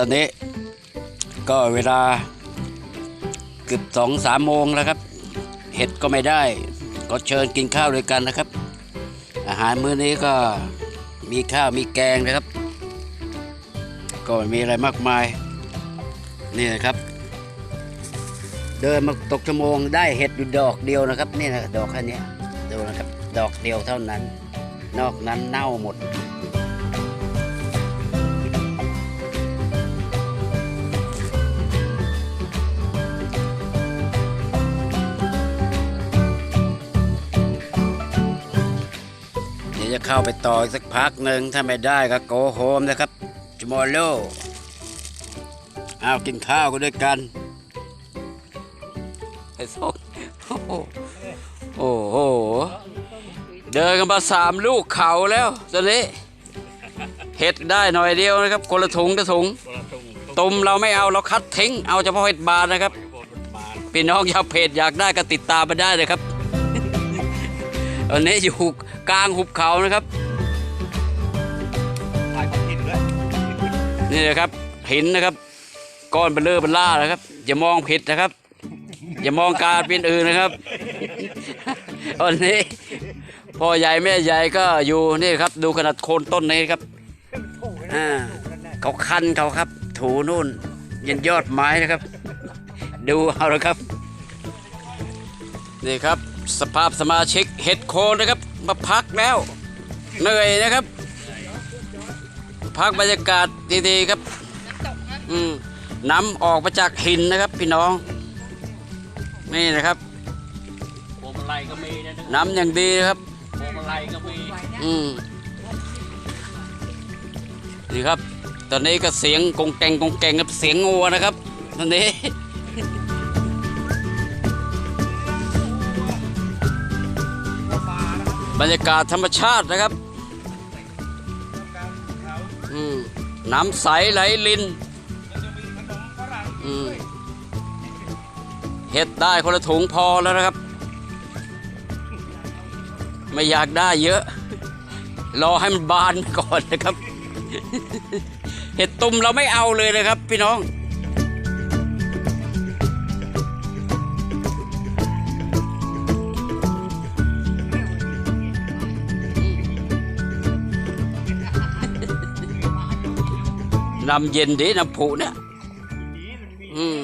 อนนี้ ก็เวลาเกือบสองสามโมงแล้วครับ เห็ดก็ไม่ได้ ก็เชิญกินข้าวด้วยกันนะครับ อาหารมื้อนี้ก็มีข้าวมีแกงนะครับ ก็ไม่มีอะไรมากมาย นี่นะครับ เดินมาตกชั่วโมงได้เห็ดอยู่ดอกเดียวนะครับ นี่นะดอกแค่นี้ดูนะครับ ดอกเดียวเท่านั้น นอกนั้นเน่าหมด เข้าไปต่ออีกสักพักหนึ่งถ้าไม่ได้ก็โกโฮมนะครับจมอโลเอากินข้าวกันด้วยกันไอ้สองโอ้โหโอ้โห เดินกันมาสามลูกเขาแล้วตอนนี้เห็ดได้หน่อยเดียวนะครับคนละถุงละถุงตุ่มเราไม่เอาเราคัดทิ้ง เอาเฉพาะเห็ดบานนะครับพี่น้องชาวเพจอยากได้ก็ติดตามมาได้เลยครับตอนนี้อยู่ กลางหุบเขานะครับถ่ายของกินด้วยนี่นะครับหินนะครับ ก้อนเบลเลอร์เบลล่านะครับ อย่ามองผิดนะครับ อย่ามองการเป็นอื่นนะครับตอนนี้พ่อใหญ่แม่ใหญ่ก็อยู่นี่ครับ ดูขนาดโคนต้นนี้ครับอ่าเขาคันเขาครับ ถูนู่นยันยอดไม้นะครับ ดูเอาละครับ นี่ครับ สภาพสมาชิกเห็ดโคนนะครับ มาพักแล้ว เหนื่อยนะครับ พักบรรยากาศดีๆครับอืมน้ำออกมาจากหินนะครับ พี่น้อง นี่นะครับพวงมาลัยก็มีนะน้ำอย่างดีนะครับพวงมาลัยก็มีอืมนี่ครับ ตอนนี้ก็เสียงกงแกงกงแกงกับเสียงงัวนะครับตอนนี้ บรรยากาศธรรมชาตินะครับน้ำใสไหลลินเห็ดได้คนละถุงพอแล้วนะครับ ไม่อยากได้เยอะ รอให้มันบานก่อนนะครับ เห็ดตุ่มเราไม่เอาเลยนะครับ พี่น้อง น้ำเย็นดีน้ำผุเนี่ยอืม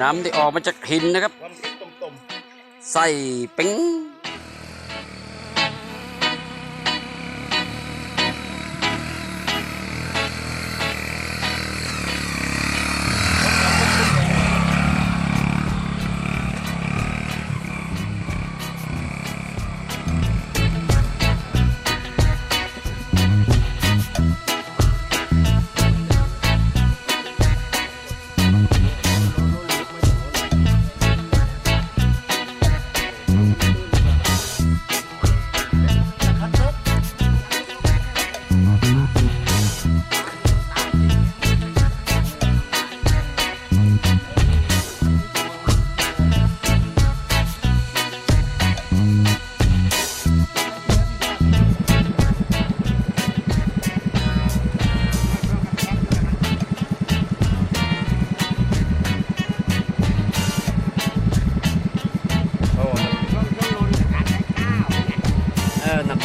น้ำที่ออกมาจากหินนะครับ ใส่ปิ้ง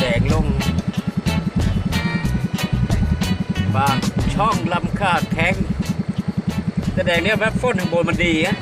แสงลงปากช่องลำค่าแข็งแสดงเนี้ยแบบฝนข้างบนมันดีอะ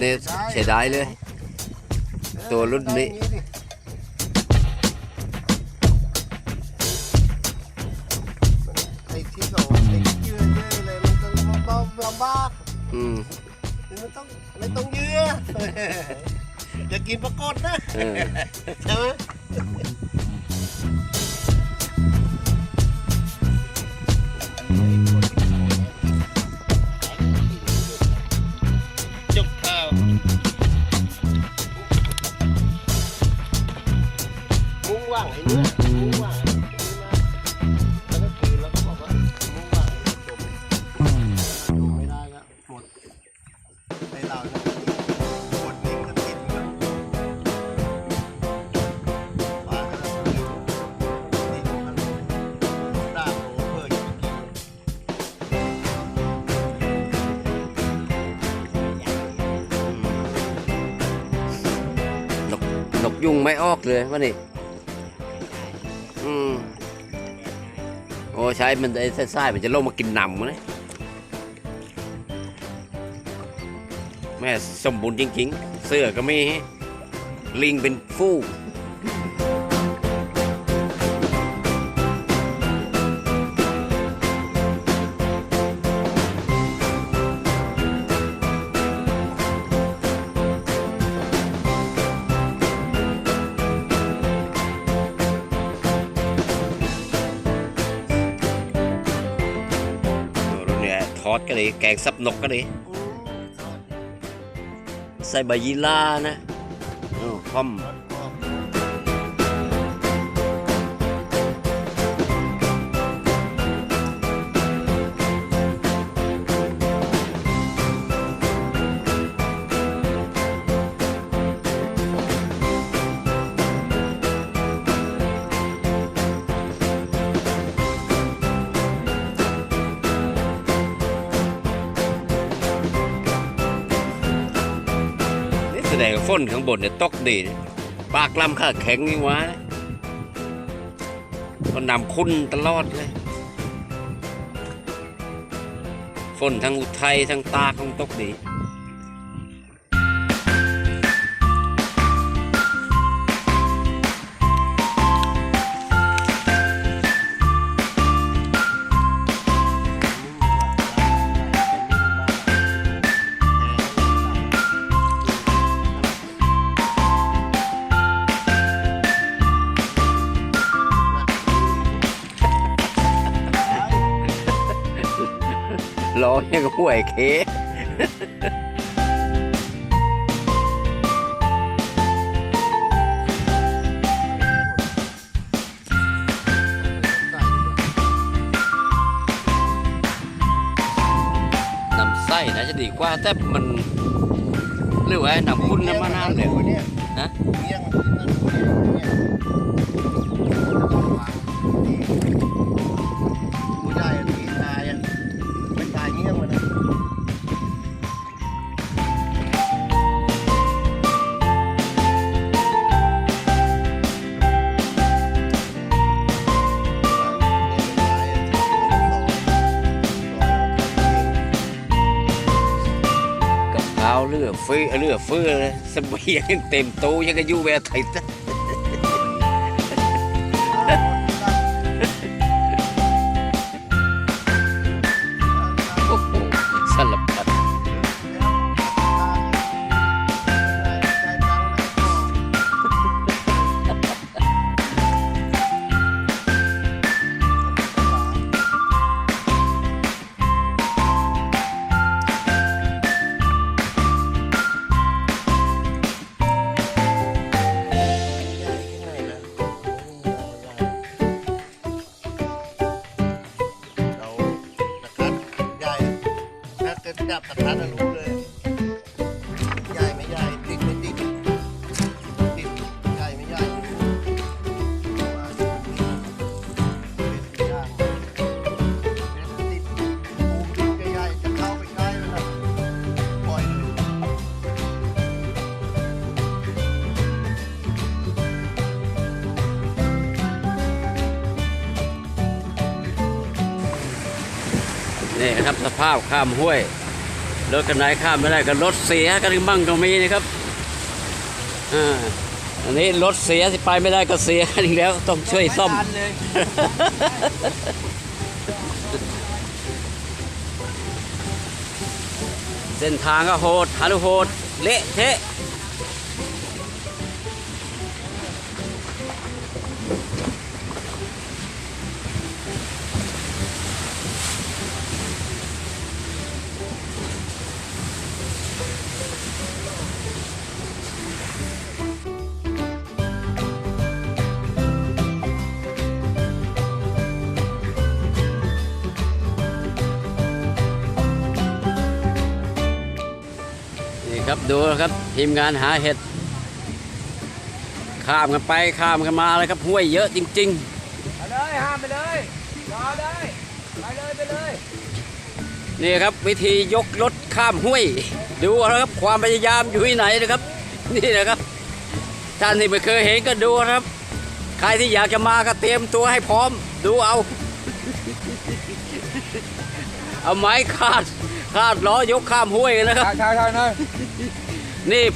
เนี่ยเสียดายเลย ตัวรุ่นนี้ไอ้ที่เขาไอ้เยื่อเยื่ออะไรมันต้องลำลำบากอืมมันต้องไม่ต้องเยื่ออย่ากินปรากฏนะเออใช่ไหม ว่างไอ้เนี่ยมุ้งว่างไอ้นี่มาแล้วก็คืนแล้วก็บอกว่ามุ้งว่างไอ้จบจบไม่ได้ก็หมดในเราเนี่ยหมดนี่ก็ติดมันปลาก็ติดติดมันด่างโหเพื่อจะไปกินนกนกยุงไม่ออกเลยวะนี่ อืมโอ้ใช้มันไอ้ไส้ๆมันจะลงมากินหนำนะแม่สมบูรณ์จริง ๆ เสื้อก็มีลิงเป็นฟู่ อดก็ดีแกงซับนกก็ดีใส่ใบยีลานะโอ้พร้อม แต่ฝนข้างบนเนี่ยตกดี ปากลำข้าแข็งนี่วะก็นำคุณตลอดเลยฝนทั้งอุทัยทั้งตาคงตกดี ร้องยังห่วยเคนำไส้นะจะดีกว่าแต่มันหรือว่านำคุณน้ำมานานเลยเนี่ยฮะ เลือเฟื้อเลือเฟื้อเลยเสบียงเต็มโต๊ะยังก็ยู่แวไทย ครับ สภาพข้ามห้วยรถกันไหนข้ามไม่ได้ก็รถเสียกันบ้างก็มีนะครับอ่าอันนี้รถเสียที่ไปไม่ได้ก็เสียอีกแล้วต้องช่วยซ่อมเลยเส้นทางก็โหดฮารุโหด เละเทะ ดูนะครับทีมงานหาเห็ด ข้ามกันไปข้ามกันมาเลยครับห้วยเยอะจริงไปเลยห้ามไปเลยรอเลยไปเลยไปเลยๆนี่ครับวิธียกรถข้ามห้วย ดูเอานะครับความพยายามอยู่ที่ไหนนะครับ นี่นะครับท่านที่ไม่เคยเห็นก็ดูนะครับ ใครที่อยากจะมาก็เตรียมตัวให้พร้อม ดูเอา เอาไม้คาดคาดล้อยกข้ามห้วยกันนะครับใช่ใช่หน่อยนี่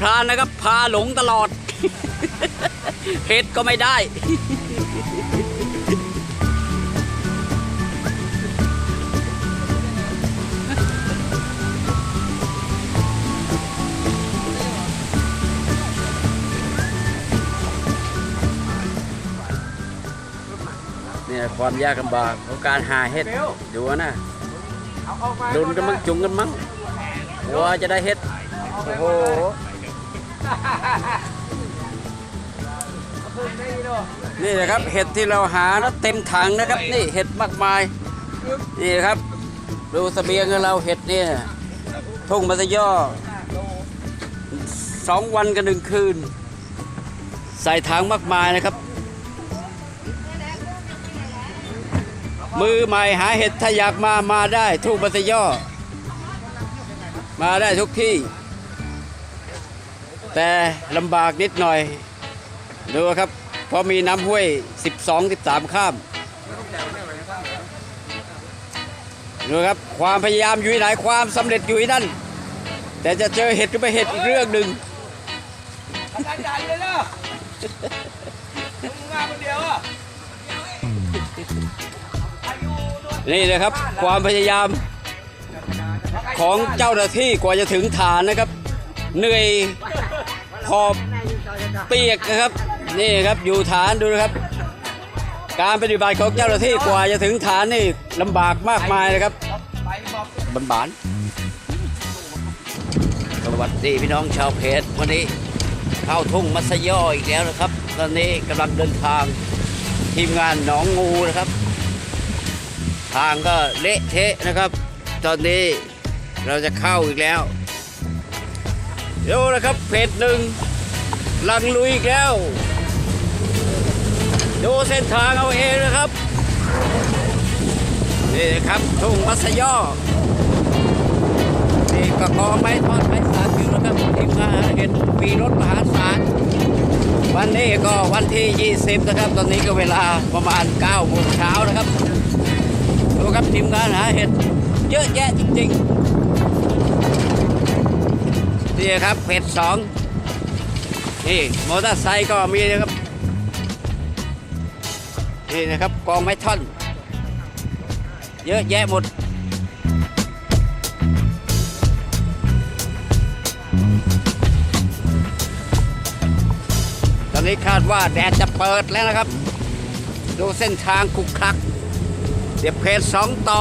พรานนะครับ พาหลงตลอดเห็ดก็ไม่ได้ เนี่ยความยากลำบากของการหาเห็ดดูนะเอาออกมาดุนกันมั้งจุงกันมั้งกลัวจะได้เห็ด โอ้โหนี่นะครับเห็ดที่เราหานะเต็มถังนะครับ นี่เห็ดมากมาย นี่ครับ ดูเสบียงของเราเห็ดเนี่ยทุ่งมัสย่อสองวันกับหนึ่งคืน ใส่ถังมากมายนะครับ มือใหม่หาเห็ดถ้าอยากมามาได้ ทุ่งมัสย่อมาได้ทุกที่ แต่ลำบากนิดหน่อยดูครับเพราะมีน้ำห้วย 12 13 ข้ามดูครับความพยายามอยู่ที่ไหนความสำเร็จอยู่ที่นั่น แต่จะเจอเห็ดหรือไม่เห็ดอีกเรื่องหนึ่งดันดันเลยเนาะมึงมาคนเดียวอะนี่นะครับ ความพยายามของเจ้าหน้าที่กว่าจะถึงฐานนะครับ เหนื่อยห อบเปียกนะครับ นี่ครับอยู่ฐานดูนะครับ การปฏิบัติของเจ้าหน้าที่กว่าจะถึงฐานนี่ลำบากมากมายนะครับบันบานสวัสดีพี่น้องชาวเพจวันนี้เข้าทุ่งมัสยออีกแล้วนะครับ ตอนนี้กำลังเดินทางทีมงานหนองงูนะครับ ทางก็เละเทะนะครับ ตอนนี้เราจะเข้าอีกแล้ว ดูนะครับเพจหนึ่งลังลุยอีกแล้วดูเส้นทางเอาเองนะครับ นี่ครับทุ่งมัสย่อนี่ก็กองไม้ทอดไม้สารอยู่นะครับทีมงานเห็นมีรถมหาศาลวันนี้ก็วันที่ 20 นะครับ ตอนนี้ก็เวลาประมาณ9โมงเช้านะครับดูครับทีมงานหาเห็ดเยอะแยะจริงๆ นี่ครับเห็ดสองนี่มอเตอร์ไซค์ก็มีนะครับ นี่นะครับกองไม้ท่อน เยอะแยะหมดตอนนี้คาดว่าแดดจะเปิดแล้วนะครับ ดูเส้นทางคุกคัก เดี๋ยวเพจสองต่อ